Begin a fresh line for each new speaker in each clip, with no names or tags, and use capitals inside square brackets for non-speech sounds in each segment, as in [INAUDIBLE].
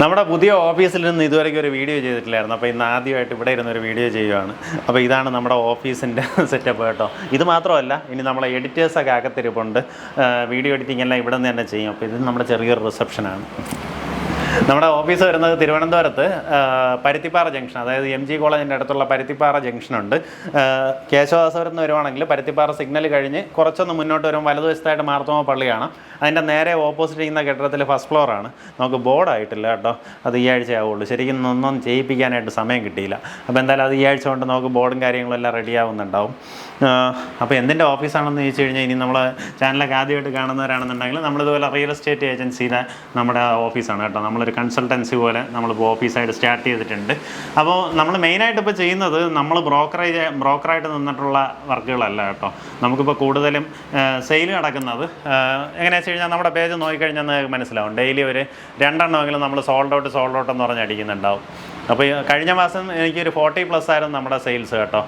നമ്മുടെ പുതിയ ഓഫീസിൽ നിന്ന് ഇതുവരെയ്ക്കും ഒരു വീഡിയോ ചെയ്തിട്ടില്ലായിരുന്നു. അപ്പോൾ ഇന്ന് ആദ്യമായിട്ട് ഇവിടെ ഇരുന്ന് ഒരു വീഡിയോ ചെയ്യുവാണ്. അപ്പോൾ ഇതാണ് നമ്മുടെ ഓഫീസിന്റെ സെറ്റപ്പ് [LAUGHS] കേട്ടോ. ഇത് മാത്രമല്ല ഇനി നമ്മളെ എഡിറ്റേഴ്സൊക്കെ അകത്തിരിപ്പുണ്ട്. വീഡിയോ എഡിറ്റിംഗ് എല്ലാം ഇവിടെ നിന്ന് തന്നെ ചെയ്യും. അപ്പോൾ ഇത് നമ്മുടെ ചെറിയൊരു റിസപ്ഷനാണ് നമ്മുടെ ഓഫീസ് വരുന്നത് തിരുവനന്തപുരത്ത് പരുത്തിപ്പാറ ജംഗ്ഷൻ അതായത് എം ജി കോളേജിന്റെ അടുത്തുള്ള പരുത്തിപ്പാറ ജംഗ്ഷനുണ്ട് കേശവദാസപുരത്ത് കേശവദാസപുരം നിന്ന് വരുവാണെങ്കിൽ പരുത്തിപ്പാറ സിഗ്നൽ കഴിഞ്ഞ് കുറച്ചൊന്ന് മുന്നോട്ട് വരുമ്പോൾ വലതുവശത്തായിട്ട് മാർത്തോമ പള്ളിയാണ്. അതിന്റെ നേരെ ഓപ്പോസിറ്റ് ചെയ്യുന്ന കെട്ടിടത്തിൽ ഫസ്റ്റ് ഫ്ലോറാണ് നമുക്ക് ബോർഡായിട്ടില്ല കേട്ടോ. അത് ഈ ആഴ്ച ആവുള്ളൂ ശരിക്കും ഒന്നും ചെയ്യിപ്പിക്കാനായിട്ട് സമയം കിട്ടിയില്ല. അപ്പോൾ എന്തായാലും അത് ഈ ആഴ്ച കൊണ്ട് നമുക്ക് ബോർഡും കാര്യങ്ങളും എല്ലാം റെഡി ആവുന്നുണ്ടാവും. അപ്പോൾ എന്തിന്റെ ഓഫീസാണെന്ന് ചോദിച്ചു കഴിഞ്ഞാൽ ഇനി നമ്മളെ ചാനലൊക്കെ ആദ്യമായിട്ട് കാണുന്നവരാണെന്നുണ്ടെങ്കിൽ നമ്മളിതുപോലെ റിയൽ എസ്റ്റേറ്റ് ഏജൻസിയിലെ നമ്മുടെ ഓഫീസാണ് കേട്ടോ. നമ്മളൊരു കൺസൾട്ടൻസി പോലെ നമ്മളിപ്പോൾ ഓഫീസായിട്ട് സ്റ്റാർട്ട് ചെയ്തിട്ടുണ്ട്. അപ്പോൾ നമ്മൾ മെയിനായിട്ട് ഇപ്പോൾ ചെയ്യുന്നത് നമ്മൾ ബ്രോക്കറേജ് ബ്രോക്കറായിട്ട് നിന്നിട്ടുള്ള വർക്കുകളല്ല കേട്ടോ. നമുക്കിപ്പോൾ കൂടുതലും സെയിൽ നടക്കുന്നത് എങ്ങനെയാണെന്ന് വെച്ച് കഴിഞ്ഞാൽ നമ്മുടെ പേജ് നോക്കിക്കഴിഞ്ഞാൽ മനസ്സിലാവും. ഡെയിലി ഒരു രണ്ടെണ്ണമെങ്കിലും നമ്മൾ സോൾഡ് ഔട്ട് സോൾഡ് ഔട്ട് എന്ന് പറഞ്ഞ് അടിക്കുന്നുണ്ടാവും. അപ്പോൾ കഴിഞ്ഞ മാസം എനിക്കൊരു ഫോർട്ടി പ്ലസ് ആയിരുന്നു നമ്മുടെ സെയിൽസ് കേട്ടോ.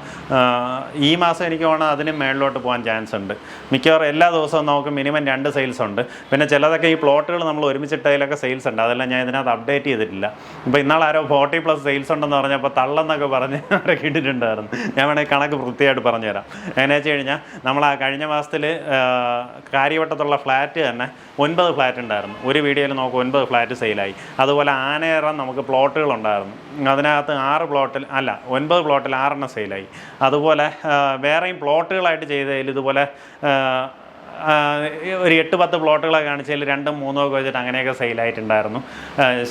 ഈ മാസം എനിക്ക് വേണം അതിനും മേളിലോട്ട് പോകാൻ ചാൻസ് ഉണ്ട്. മിക്കവാറും എല്ലാ ദിവസവും നമുക്ക് മിനിമം രണ്ട് സെയിൽസ് ഉണ്ട്. പിന്നെ ചിലതൊക്കെ ഈ പ്ലോട്ടുകൾ നമ്മൾ ഒരുമിച്ചിട്ടതിലൊക്കെ സെയിൽസ് ഉണ്ട്. അതെല്ലാം ഞാൻ ഇതിനകത്ത് അപ്ഡേറ്റ് ചെയ്തിട്ടില്ല. ഇപ്പോൾ ഇന്നാൾ ആരോ ഫോർട്ടി പ്ലസ് സെയിൽസ് ഉണ്ടെന്ന് പറഞ്ഞപ്പോൾ തള്ളെന്നൊക്കെ പറഞ്ഞ് അവരെ കിട്ടിയിട്ടുണ്ടായിരുന്നു. ഞാൻ വേണമെങ്കിൽ കണക്ക് വൃത്തിയായിട്ട് പറഞ്ഞുതരാം. എങ്ങനെയാ വെച്ച് കഴിഞ്ഞാൽ നമ്മൾ ആ കഴിഞ്ഞ മാസത്തിൽ കാര്യവട്ടത്തുള്ള ഫ്ലാറ്റ് തന്നെ ഒൻപത് ഫ്ലാറ്റ് ഉണ്ടായിരുന്നു. ഒരു വീഡിയോയിൽ നമുക്ക് ഒൻപത് ഫ്ലാറ്റ് സെയിലായി അതുപോലെ ആനയറം നമുക്ക് പ്ലോട്ടുകൾ ഉണ്ടായിരുന്നു. അതിനകത്ത് ആറ് പ്ലോട്ടിൽ അല്ല ഒൻപത് പ്ലോട്ടിൽ ആറെണ്ണം സെയിലായി. അതുപോലെ വേറെയും പ്ലോട്ടുകളായിട്ട് ചെയ്തതിൽ ഇതുപോലെ ഒരു എട്ട് പത്ത് പ്ലോട്ടുകളൊക്കെ കാണിച്ചതിൽ രണ്ടും മൂന്നോ ഒക്കെ വെച്ചിട്ട് അങ്ങനെയൊക്കെ സെയിലായിട്ടുണ്ടായിരുന്നു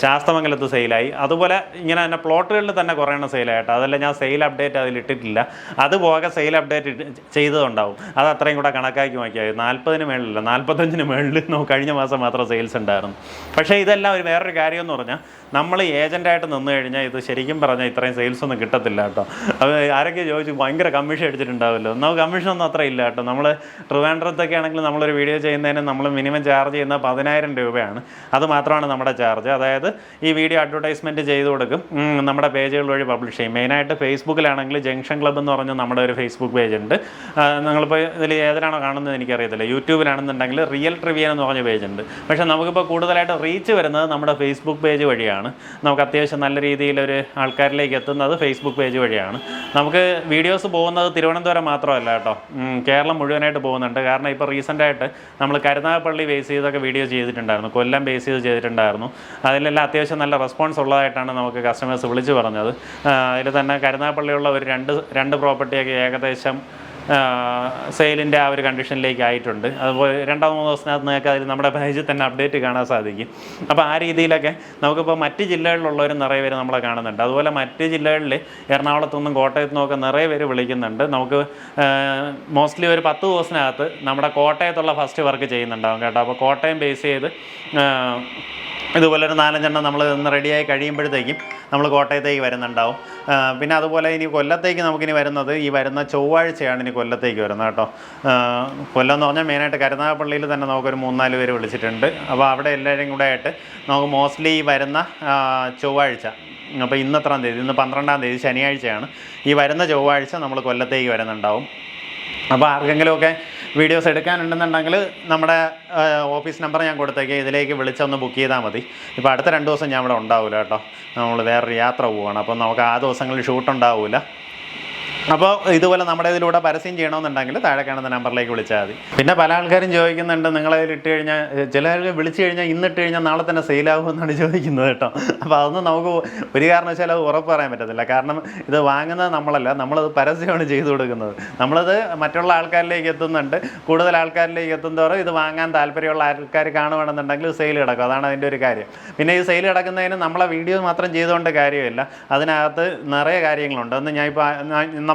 ശാസ്തമംഗലത്ത് സെയിലായി അതുപോലെ ഇങ്ങനെ തന്നെ പ്ലോട്ടുകളിൽ തന്നെ കുറേ എണ്ണം സെയിലായിട്ട് അതല്ല ഞാൻ സെയിൽ അപ്ഡേറ്റ് അതിൽ ഇട്ടിട്ടില്ല. അതുപോകെ സെയിൽ അപ്ഡേറ്റ് ചെയ്തതുണ്ടാവും. അത് അത്രയും കൂടെ കണക്കാക്കി നോക്കിയാൽ നാൽപ്പതിന് മേളിലല്ല നാൽപ്പത്തഞ്ചിന് മേളിൽ കഴിഞ്ഞ മാസം മാത്രം സെയിൽസ് ഉണ്ടായിരുന്നു. പക്ഷേ ഇതെല്ലാം ഒരു വേറൊരു കാര്യം എന്ന് പറഞ്ഞാൽ നമ്മൾ ഏജന്റായിട്ട് നിന്ന് കഴിഞ്ഞാൽ ഇത് ശരിക്കും പറഞ്ഞാൽ ഇത്രയും സെയിൽസ് ഒന്നും കിട്ടത്തില്ല കേട്ടോ. അത് ആരൊക്കെ ചോദിച്ചു ഭയങ്കര കമ്മീഷൻ അടിച്ചിട്ടുണ്ടാവുമല്ലോ നമുക്ക് കമ്മീഷൻ ഒന്നും അത്ര ഇല്ല കേട്ടോ. നമ്മൾ ട്രിവാൻഡ്രത്തൊക്കെ ആണെങ്കിൽ നമ്മളൊരു വീഡിയോ ചെയ്യുന്നതിന് നമ്മൾ മിനിമം ചാർജ് ചെയ്യുന്ന പതിനായിരം രൂപയാണ്. അത് മാത്രമാണ് നമ്മുടെ ചാർജ്. അതായത് ഈ വീഡിയോ അഡ്വർടൈസ്മെന്റ് ചെയ്ത് കൊടുക്കും. നമ്മുടെ പേജുകൾ വഴി പബ്ലിഷ് ചെയ്യും. മെയിനായിട്ട് ഫേസ്ബുക്കിലാണെങ്കിൽ ജംഗ്ഷൻ ക്ലബ് എന്ന് പറഞ്ഞ നമ്മുടെ ഒരു ഫേസ്ബുക്ക് പേജ് ഉണ്ട്. നിങ്ങളിപ്പോൾ ഇതിൽ ഏതിലാണോ കാണുന്നത് എനിക്കറിയത്തില്ല. യൂട്യൂബിലാണെന്നുണ്ടെങ്കിൽ റിയൽ ട്രിവിയൻ എന്ന് പറഞ്ഞ പേജ് ഉണ്ട്. പക്ഷേ നമുക്കിപ്പോൾ കൂടുതലായിട്ട് റീച്ച് വരുന്നത് നമ്മുടെ ഫേസ്ബുക്ക് പേജ് വഴിയാണ്. നമുക്ക് അത്യാവശ്യം നല്ല രീതിയിലൊരു ആൾക്കാരിലേക്ക് എത്തുന്നത് ഫേസ്ബുക്ക് പേജ് വഴിയാണ്. നമുക്ക് വീഡിയോസ് പോകുന്നത് തിരുവനന്തപുരം മാത്രമല്ല കേട്ടോ. കേരളം മുഴുവനായിട്ട് പോകുന്നുണ്ട്. കാരണം ഇപ്പോൾ റീസെന്റ് ആയിട്ട് നമ്മൾ കരുനാഗപ്പള്ളി ബേസ് ചെയ്തൊക്കെ വീഡിയോ ചെയ്തിട്ടുണ്ടായിരുന്നു. കൊല്ലം ബേസ് ചെയ്ത് ചെയ്തിട്ടുണ്ടായിരുന്നു. അതിലെല്ലാം അത്യാവശ്യം നല്ല റെസ്പോൺസ് ഉള്ളതായിട്ടാണ് നമുക്ക് കസ്റ്റമേഴ്സ് വിളിച്ച് പറഞ്ഞത്. അതിൽ തന്നെ കരുനാഗപ്പള്ളിയുള്ള ഒരു രണ്ട് രണ്ട് പ്രോപ്പർട്ടിയൊക്കെ ഏകദേശം സെയിലിന്റെ ആ ഒരു കണ്ടീഷനിലേക്ക് ആയിട്ടുണ്ട് അതുപോലെ രണ്ടോ മൂന്നോ ദിവസത്തിനകത്ത് നിങ്ങൾക്ക് അതിൽ നമ്മുടെ പേജിൽ തന്നെ അപ്ഡേറ്റ് കാണാൻ സാധിക്കും. അപ്പോൾ ആ രീതിയിലൊക്കെ നമുക്കിപ്പോൾ മറ്റ് ജില്ലകളിലുള്ളവരും നിറയെ പേര് നമ്മളെ കാണുന്നുണ്ട്. അതുപോലെ മറ്റ് ജില്ലകളിൽ എറണാകുളത്തു നിന്നും കോട്ടയത്തു നിന്നൊക്കെ നിറയെ പേര് വിളിക്കുന്നുണ്ട്. നമുക്ക് മോസ്റ്റ്ലി ഒരു പത്ത് ദിവസത്തിനകത്ത് നമ്മുടെ കോട്ടയത്തുള്ള ഫസ്റ്റ് വർക്ക് ചെയ്യുന്നുണ്ടാവും കേട്ടോ. അപ്പോൾ കോട്ടയം ബേസ് ചെയ്ത് ഇതുപോലെ ഒരു നാലഞ്ചെണ്ണം നമ്മൾ ഇന്ന് റെഡിയായി കഴിയുമ്പോഴത്തേക്കും നമ്മൾ കോട്ടയത്തേക്ക് വരുന്നുണ്ടാവും. പിന്നെ അതുപോലെ ഇനി കൊല്ലത്തേക്ക് നമുക്കിനി വരുന്നത് ഈ വരുന്ന ചൊവ്വാഴ്ചയാണ് ഇനി കൊല്ലത്തേക്ക് വരുന്നത് കേട്ടോ. കൊല്ലം എന്ന് പറഞ്ഞാൽ മെയിനായിട്ട് കരുനാഗപ്പള്ളിയിൽ തന്നെ നമുക്കൊരു മൂന്നാൽ പേര് വിളിച്ചിട്ടുണ്ട്. അപ്പോൾ അവിടെ എല്ലാവരും കൂടെ ആയിട്ട് നമുക്ക് മോസ്റ്റ്ലി വരുന്ന ചൊവ്വാഴ്ച അപ്പോൾ ഇന്ന് എത്രാം തീയതി ഇന്ന് പന്ത്രണ്ടാം തീയതി ശനിയാഴ്ചയാണ്. ഈ വരുന്ന ചൊവ്വാഴ്ച നമ്മൾ കൊല്ലത്തേക്ക് വരുന്നുണ്ടാവും. അപ്പോൾ ആർക്കെങ്കിലുമൊക്കെ വീഡിയോസ് എടുക്കാനുണ്ടെന്നുണ്ടെങ്കിൽ നമ്മുടെ ഓഫീസ് നമ്പർ ഞാൻ കൊടുത്തേക്ക്. ഇതിലേക്ക് വിളിച്ചൊന്ന് ബുക്ക് ചെയ്താൽ മതി. ഇപ്പോൾ അടുത്ത രണ്ട് ദിവസം ഞാൻ ഇവിടെ ഉണ്ടാവില്ല കേട്ടോ. നമ്മൾ വേറൊരു യാത്ര പോവുകയാണ് അപ്പോൾ നമുക്ക് ആ ദിവസങ്ങളിൽ ഷൂട്ട് ഉണ്ടാവില്ല. അപ്പോൾ ഇതുപോലെ നമ്മുടെ ഇതിലൂടെ പരസ്യം ചെയ്യണമെന്നുണ്ടെങ്കിൽ താഴെ കാണുന്ന നമ്പറിലേക്ക് വിളിച്ചാൽ മതി. പിന്നെ പല ആൾക്കാരും ചോദിക്കുന്നുണ്ട് നിങ്ങളതിൽ ഇട്ട് കഴിഞ്ഞാൽ ചില ആൾക്കാർ വിളിച്ചു കഴിഞ്ഞാൽ ഇന്ന് ഇട്ട് കഴിഞ്ഞാൽ നാളെ തന്നെ സെയിലാകുമെന്നാണ് ചോദിക്കുന്നത് കേട്ടോ. അപ്പോൾ അതൊന്നും നമുക്ക് ഒരു കാരണവശാലും അത് ഉറപ്പ് പറയാൻ പറ്റത്തില്ല. കാരണം ഇത് വാങ്ങുന്നത് നമ്മളല്ല നമ്മളത് പരസ്യമാണ് ചെയ്തു കൊടുക്കുന്നത്. നമ്മളത് മറ്റുള്ള ആൾക്കാരിലേക്ക് എത്തുന്നുണ്ട്. കൂടുതൽ ആൾക്കാരിലേക്ക് എത്തുന്നതോറും ഇത് വാങ്ങാൻ താല്പര്യമുള്ള ആൾക്കാർ കാണുകയാണെന്നുണ്ടെങ്കിൽ സെയിൽ കിടക്കും. അതാണ് അതിന്റെ ഒരു കാര്യം. പിന്നെ ഈ സെയിൽ കിടക്കുന്നതിന് നമ്മളെ വീഡിയോ മാത്രം ചെയ്തുകൊണ്ട് കാര്യമില്ല. അതിനകത്ത് നിറയെ കാര്യങ്ങളുണ്ട്. ഒന്ന് ഞാൻ ഇപ്പോൾ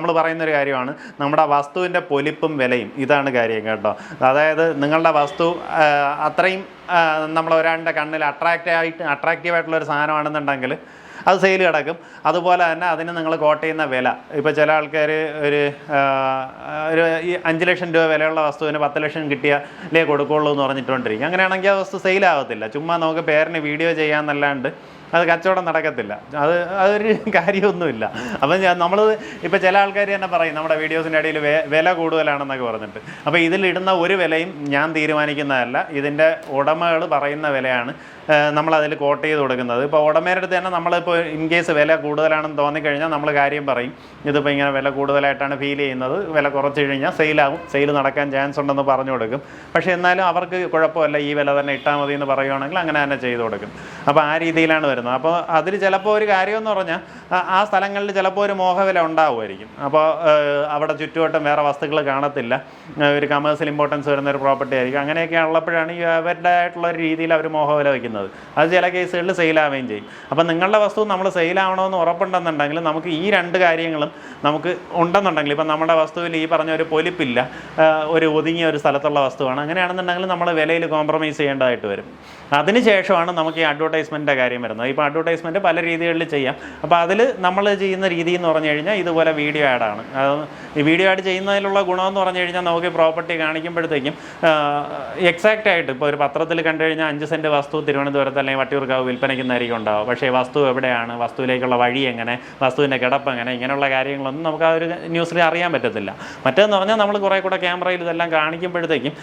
നമ്മൾ പറയുന്നൊരു കാര്യമാണ് നമ്മുടെ വസ്തുവിന്റെ പൊലിപ്പും വിലയും ഇതാണ് കാര്യം കേട്ടോ. അതായത് നിങ്ങളുടെ വസ്തു അത്രയും നമ്മൾ ഒരാളുടെ കണ്ണിൽ അട്രാക്റ്റ് ആയിട്ട് അട്രാക്റ്റീവ് ആയിട്ടുള്ള ഒരു സാധനമാണെന്നുണ്ടെങ്കിൽ അത് സെയിൽ കിടക്കും. അതുപോലെ തന്നെ അതിന് നിങ്ങൾ കോട്ട് ചെയ്യുന്ന വില. ഇപ്പോൾ ചില ആൾക്കാർ ഒരു ഒരു അഞ്ച് ലക്ഷം രൂപ വിലയുള്ള വസ്തുവിന് പത്ത് ലക്ഷം കിട്ടിയാലേ കൊടുക്കുള്ളൂ എന്ന് പറഞ്ഞിട്ടുകൊണ്ടിരിക്കും അങ്ങനെയാണെങ്കിൽ ആ വസ്തു സെയിലാകത്തില്ല ചുമ്മാ നമുക്ക് പേരിന് വീഡിയോ ചെയ്യാമെന്നല്ലാണ്ട് അത് കച്ചവടം നടക്കത്തില്ല. അത് അതൊരു കാര്യമൊന്നുമില്ല. അപ്പം നമ്മൾ ഇപ്പോൾ ചില ആൾക്കാർ തന്നെ പറയും നമ്മുടെ വീഡിയോസിന്റെ ഇടയിൽ വില കൂടുതലാണെന്നൊക്കെ പറഞ്ഞിട്ട്. അപ്പോൾ ഇതിലിടുന്ന ഒരു വിലയും ഞാൻ തീരുമാനിക്കുന്നതല്ല. ഇതിന്റെ ഉടമകൾ പറയുന്ന വിലയാണ് നമ്മൾ അതിൽ കോട്ട് ചെയ്ത് കൊടുക്കുന്നത്. ഇപ്പോൾ ഉടമയുടെ അടുത്ത് തന്നെ നമ്മളിപ്പോൾ ഇൻ കേസ് വില കൂടുതലാണെന്ന് തോന്നിക്കഴിഞ്ഞാൽ നമ്മൾ കാര്യം പറയും ഇതിപ്പോൾ ഇങ്ങനെ വില കൂടുതലായിട്ടാണ് ഫീൽ ചെയ്യുന്നത്. വില കുറച്ച് കഴിഞ്ഞാൽ സെയിലാകും. സെയിൽ നടക്കാൻ ചാൻസ് ഉണ്ടെന്ന് പറഞ്ഞു കൊടുക്കും. പക്ഷേ എന്നാലും അവർക്ക് കുഴപ്പമില്ല ഈ വില തന്നെ ഇട്ടാൽ മതി എന്ന് പറയുവാണെങ്കിൽ അങ്ങനെ തന്നെ ചെയ്തു കൊടുക്കും. അപ്പോൾ ആ രീതിയിലാണ് വരുന്നത്. അപ്പോൾ അതിൽ ചിലപ്പോൾ ഒരു കാര്യമെന്ന് പറഞ്ഞാൽ ആ- സ്ഥലങ്ങളിൽ ചിലപ്പോൾ ഒരു മോഹവില ഉണ്ടാവുമായിരിക്കും. അപ്പോൾ അവിടെ ചുറ്റുവട്ടം വേറെ വസ്തുക്കൾ കാണത്തില്ല. ഒരു കമേഴ്സ്യൽ ഇമ്പോർട്ടൻസ് വരുന്ന ഒരു പ്രോപ്പർട്ടി ആയിരിക്കും. അങ്ങനെയൊക്കെ ഉള്ളപ്പോഴാണ് അവരുടെ ആയിട്ടുള്ള ഒരു രീതിയിൽ അവർ മോഹവില വയ്ക്കുന്നത്. അത് ചില കേസുകളിൽ സെയിലാവുകയും ചെയ്യും. അപ്പോൾ നിങ്ങളുടെ വസ്തു നമ്മൾ സെയിലാവണമെന്ന് ഉറപ്പുണ്ടെന്നുണ്ടെങ്കിൽ നമുക്ക് ഈ രണ്ട് കാര്യങ്ങളും നമുക്ക് ഉണ്ടെന്നുണ്ടെങ്കിൽ ഇപ്പം നമ്മുടെ വസ്തുവിൽ ഈ പറഞ്ഞ ഒരു പൊലിപ്പില്ല ഒരു ഒതുങ്ങിയ ഒരു സ്ഥലത്തുള്ള വസ്തുവാണ്. അങ്ങനെയാണെന്നുണ്ടെങ്കിൽ നമ്മൾ വിലയിൽ കോംപ്രമൈസ് ചെയ്യേണ്ടതായിട്ട് വരും. അതിനുശേഷമാണ് നമുക്ക് ഈ അഡ്വർടൈസ്മെന്റിന്റെ കാര്യം വരുന്നത്. ഇപ്പോൾ അഡ്വർടൈസ്മെന്റ് പല രീതികളിൽ ചെയ്യാം. അപ്പോൾ അതിൽ നമ്മൾ ചെയ്യുന്ന രീതി എന്ന് പറഞ്ഞു കഴിഞ്ഞാൽ ഇതുപോലെ വീഡിയോ ആഡാണ് ഈ വീഡിയോ ആഡ് ചെയ്യുന്നതിലുള്ള ഗുണമെന്ന് പറഞ്ഞു കഴിഞ്ഞാൽ നമുക്ക് പ്രോപ്പർട്ടി കാണിക്കുമ്പോഴത്തേക്കും എക്സാക്റ്റ് ആയിട്ട് ഇപ്പോൾ ഒരു പത്രത്തിൽ കണ്ടു കഴിഞ്ഞാൽ അഞ്ച് സെന്റ് വസ്തു തിരുവനന്തപുരത്ത് അല്ലെങ്കിൽ വട്ടിയൂർക്കാവ് വിൽപ്പനയ്ക്കുന്നതായിരിക്കും ഉണ്ടാവും. പക്ഷേ വസ്തു എവിടെയാണ്? വസ്തുവിലേക്കുള്ള വഴി എങ്ങനെ? വസ്തുവിന്റെ കിടപ്പ് എങ്ങനെ? ഇങ്ങനെയുള്ള കാര്യങ്ങളൊന്നും നമുക്ക് ആ ഒരു ന്യൂസിൽ അറിയാൻ പറ്റത്തില്ല. മറ്റേന്ന് പറഞ്ഞാൽ നമ്മൾ കുറേ കൂടെ ക്യാമറയിൽ ഇതെല്ലാം കാണിക്കുമ്പോഴത്തേക്കും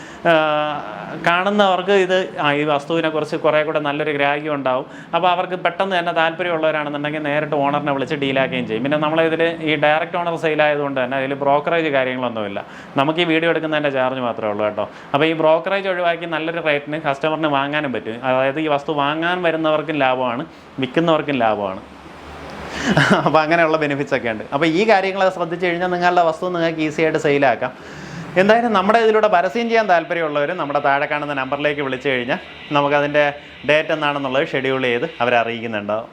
കാണുന്നവർക്ക് ഇത് ഈ വസ്തുവിനെ കുറിച്ച് കുറേ കൂടെ നല്ലൊരു ഗ്രാഹ്യം ഉണ്ടാവും. അപ്പോൾ അവർക്ക് പെട്ടെന്ന് തന്നെ താല്പര്യമുള്ളവരാണെന്നുണ്ടെങ്കിൽ നേരിട്ട് ഓണറിനെ വിളിച്ച് ഡീലാക്കുകയും ചെയ്യും. പിന്നെ നമ്മളിതിൽ ഈ ഡയറക്റ്റ് ഓണർ സെയിലായതുകൊണ്ട് തന്നെ അതിൽ ബ്രോക്കറേജ് കാര്യങ്ങളൊന്നുമില്ല. നമുക്ക് ഈ വീഡിയോ എടുക്കുന്നതിന്റെ ചാർജ് മാത്രമേ ഉള്ളൂ കേട്ടോ. അപ്പോൾ ഈ ബ്രോക്കറേജ് ഒഴിവാക്കി നല്ലൊരു റേറ്റിന് കസ്റ്റമറിന് വാങ്ങാനും പറ്റും. അതായത് ഈ വസ്തു വാങ്ങാൻ വരുന്നവർക്കും ലാഭമാണ് വിൽക്കുന്നവർക്കും ലാഭമാണ്. അപ്പോൾ അങ്ങനെയുള്ള ബെനിഫിറ്റ്സ് ഒക്കെ ഉണ്ട്. അപ്പോൾ ഈ കാര്യങ്ങളൊക്കെ ശ്രദ്ധിച്ചു കഴിഞ്ഞാൽ നിങ്ങളുടെ വസ്തു നിങ്ങൾക്ക് ഈസി ആയിട്ട് സെയിലാക്കാം എന്തായാലും നമ്മുടെ ഇതിലൂടെ പരസ്യം ചെയ്യാൻ താല്പര്യമുള്ളവർ നമ്മുടെ താഴെ കാണുന്ന നമ്പറിലേക്ക് വിളിച്ചു കഴിഞ്ഞാൽ നമുക്കതിന്റെ ഡേറ്റ് എന്താണെന്നുള്ളത് ഷെഡ്യൂൾ ചെയ്ത് അവരെ അറിയിക്കുന്നുണ്ടാവും.